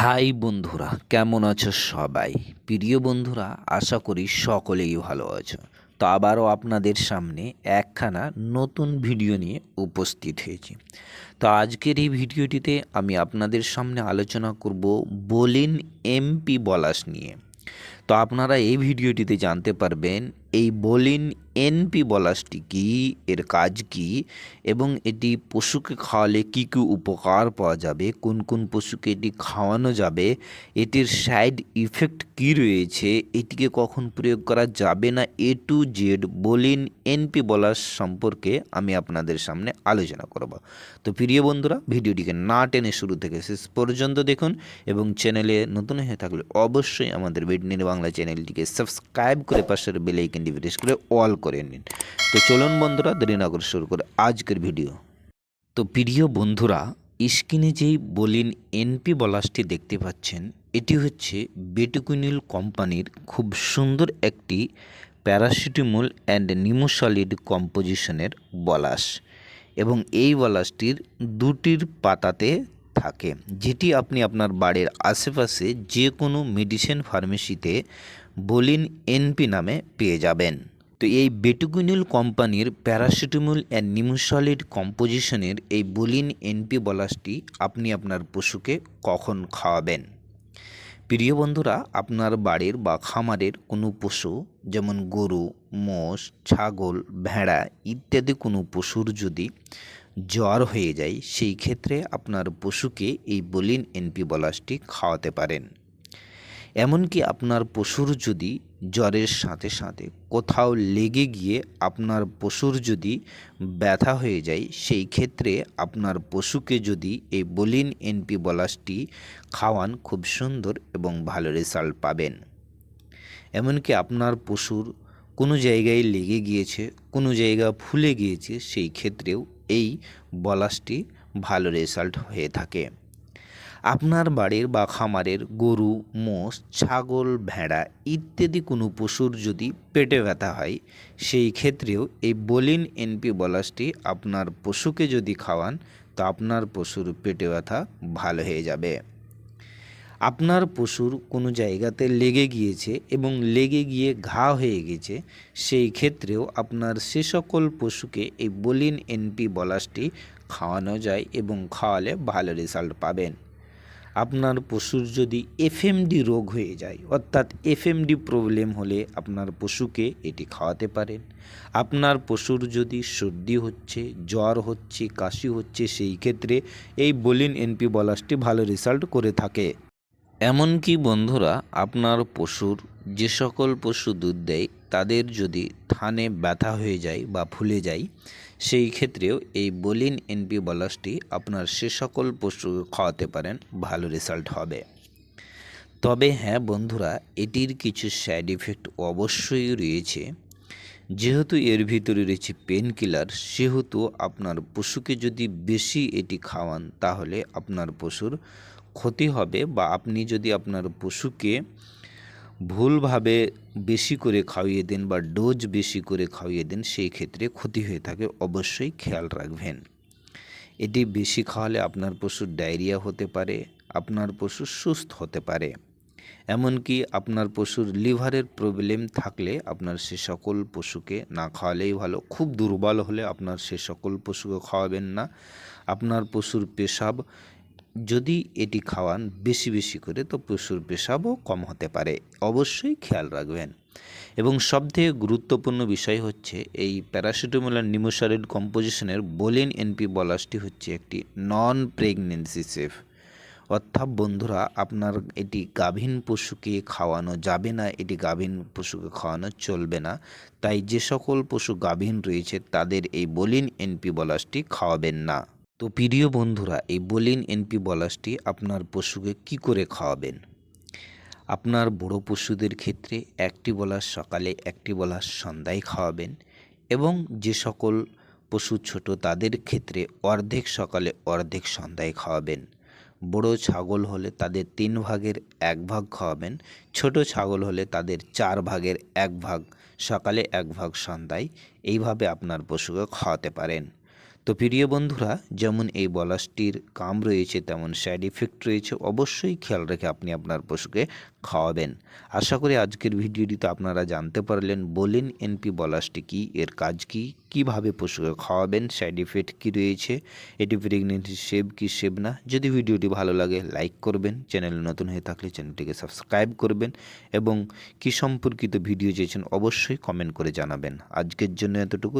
High বন্ধুরা, কেমন আছো সবাই? প্রিয় বন্ধুরা, আশা করি সকলেই ভালো আছো। তো আবারও আপনাদের সামনে একখানা নতুন ভিডিও নিয়ে উপস্থিত হয়েছি। তো আজকের এই ভিডিওটিতে আমি আপনাদের সামনে আলোচনা করব বলিন এমপি বলাস নিয়ে। তো আপনারা এই ভিডিওটিতে জানতে পারবেন এই বলিন এনপি বলাসটি কী? এর কাজ কি? এবং এটি পশুকে খাওয়ালে কী কী উপকার পাওয়া যাবে? কোন কোন পশুকে এটি খাওয়ানো যাবে? এটির সাইড ইফেক্ট কী রয়েছে? এটিকে কখন প্রয়োগ করা যাবে না? এ টু জেড বলিন এনপি বলাস সম্পর্কে আমি আপনাদের সামনে আলোচনা করব। তো প্রিয় বন্ধুরা, ভিডিওটিকে না টেনে শুরু থেকে শেষ পর্যন্ত দেখুন এবং চ্যানেলে নতুন হয়ে থাকলে অবশ্যই আমাদের বেডনির বাংলা চ্যানেলটিকে সাবস্ক্রাইব করে পাশের বেল প্রেস করে অল করে নিন। তো চলুন বন্ধুরা, দেরি না করে শুরু করে আজকের ভিডিও। তো প্রিয় বন্ধুরা, স্ক্রিনে যেই বলিন এনপি বলাসটি দেখতে পাচ্ছেন, এটি হচ্ছে বেটুকুনিল কোম্পানির খুব সুন্দর একটি প্যারাসিটামল অ্যান্ড নিমোসলিড কম্পোজিশনের বলাস এবং এই বলাসটির দুটির পাতাতে থাকে, যেটি আপনি আপনার বাড়ির আশেপাশে যে কোনো মেডিসিন ফার্মেসিতে বলিন এনপি নামে পেয়ে যাবেন। তো এই বেটুকুনিল কোম্পানির প্যারাসিটামল অ্যান্ড নিমোসলিড কম্পোজিশনের এই বলিন এনপি বলাসটি আপনি আপনার পশুকে কখন খাওয়াবেন? প্রিয় বন্ধুরা, আপনার বাড়ির বা খামারের কোনো পশু, যেমন গরু, মোষ, ছাগল, ভেড়া ইত্যাদি কোনো পশুর যদি জ্বর হয়ে যায়, সেই ক্ষেত্রে আপনার পশুকে এই বলিন এনপি বলাসটি খাওয়াতে পারেন। এমনকি আপনার পশুর যদি জ্বরের সাথে সাথে কোথাও লেগে গিয়ে আপনার পশুর যদি ব্যথা হয়ে যায়, সেই ক্ষেত্রে আপনার পশুকে যদি এই বলিন এনপি বলাসটি খাওয়ান, খুব সুন্দর এবং ভালো রেজাল্ট পাবেন। এমনকি আপনার পশুর কোনো জায়গায় লেগে গিয়েছে, কোনো জায়গা ফুলে গিয়েছে, সেই ক্ষেত্রেও এই বলাসটি ভালো রেজাল্ট হয়ে থাকে। আপনার বাড়ির বা খামারের গরু, মোষ, ছাগল, ভেড়া ইত্যাদি কোনো পশুর যদি পেটে ব্যথা হয়, সেই ক্ষেত্রেও এই বলিন এনপি বলাসটি আপনার পশুকে যদি খাওয়ান, তো আপনার পশুর পেটে ব্যথা ভালো হয়ে যাবে। আপনার পশুর কোনো জায়গাতে লেগে গিয়েছে এবং লেগে গিয়ে ঘা হয়ে গেছে, সেই ক্ষেত্রেও আপনার সে সকল পশুকে এই বলিন এনপি বলাসটি খাওয়ানো যায় এবং খাওয়ালে ভালো রেজাল্ট পাবেন। আপনার পশুর যদি এফএমডি রোগ হয়ে যায়, অর্থাৎ এফএমডি প্রবলেম হলে আপনার পশুকে এটি খাওয়াতে পারেন। আপনার পশুর যদি সর্দি হচ্ছে, জ্বর হচ্ছে, কাশি হচ্ছে, সেই ক্ষেত্রে এই বলিন এনপি বলাসটি ভালো রেজাল্ট করে থাকে। এমনকি বন্ধুরা, আপনার পশুর যে সকল পশু দুধ দেয়, তাদের যদি থানে ব্যথা হয়ে যায় বা ফুলে যায় সেই ক্ষেত্রেও এই বলিন এনপি বলাসটি আপনার সে সকল পশু খাওয়াতে পারেন, ভালো রেজাল্ট হবে। তবে হ্যাঁ বন্ধুরা, এটির কিছু সাইড ইফেক্ট অবশ্যই রয়েছে। যেহেতু এর ভিতরে রয়েছে পেন কিলার সেহেতু আপনার পশুকে যদি বেশি এটি খাওয়ান, তাহলে আপনার পশুর ক্ষতি হবে বা আপনি যদি আপনার পশুকে ভুলভাবে বেশি করে খাওয়িয়ে দেন বা ডোজ বেশি করে খাওয়িয়ে দেন, সেই ক্ষেত্রে ক্ষতি হয়ে থাকে। অবশ্যই খেয়াল রাখবেন। এটি বেশি খাওয়ালে আপনার পশুর ডায়রিয়া হতে পারে, আপনার পশু সুস্থ হতে পারে। এমনকি আপনার পশুর লিভারের প্রবলেম থাকলে আপনার সে সকল পশুকে না খাওয়ালেই ভালো। খুব দুর্বল হলে আপনার সে সকল পশুকে খাওয়াবেন না। আপনার পশুর পেশাব যদি এটি খাওয়ান বেশি বেশি করে, তো পশুর পেশাবও কম হতে পারে। অবশ্যই খেয়াল রাখবেন। এবং সবথেকে গুরুত্বপূর্ণ বিষয় হচ্ছে, এই প্যারাসিটামল নিমোসারিড কম্পোজিশনের বোলিন এনপি বলাসটি হচ্ছে একটি নন প্রেগনেন্সি সেফ অর্থাৎ বন্ধুরা, আপনার এটি গাভীন পশুকে খাওয়ানো যাবে না, এটি গাভীন পশুকে খাওয়ানো চলবে না। তাই যে সকল পশু গাভীন রয়েছে, তাদের এই বলিন এনপি বলাসটি খাওয়াবেন না। তো প্রিয় বন্ধুরা, এই বলিন এনপি বলাসটি আপনার পশুকে কি করে খাওয়াবেন? আপনার বড় পশুদের ক্ষেত্রে একটি বলাস সকালে, একটি বলাস সন্ধ্যায় খাওয়াবেন এবং যে সকল পশু ছোট তাদের ক্ষেত্রে অর্ধেক সকালে, অর্ধেক সন্ধ্যায় খাওয়াবেন। বড় ছাগল হলে তাদের তিন ভাগের এক ভাগ খাওয়াবেন, ছোট ছাগল হলে তাদের চার ভাগের এক ভাগ সকালে, এক ভাগ সন্ধ্যায়। এইভাবে আপনার পশুকে খাওয়াতে পারেন। তো প্রিয় বন্ধুরা, যেমন এই বলাসটির কাম রয়েছে, তেমন সাইড ইফেক্ট রয়েছে, অবশ্যই খেয়াল রেখে আপনি আপনার পশুকে খাওয়াবেন। আশা করি আজকের ভিডিওটিতে আপনারা জানতে পারলেন। বলিন এনপি বলাসটি কি? এর কাজ কি? কীভাবে পশুকে খাওয়াবেন? সাইড ইফেক্ট কী রয়েছে? এটি প্রেগনেন্সি সেভ কি সেভ না? যদি ভিডিওটি ভালো লাগে লাইক করবেন। চ্যানেল নতুন হয়ে থাকলে চ্যানেলটিকে সাবস্ক্রাইব করবেন এবং কি সম্পর্কিত ভিডিও চেয়েছেন অবশ্যই কমেন্ট করে জানাবেন। আজকের জন্য এতটুকু।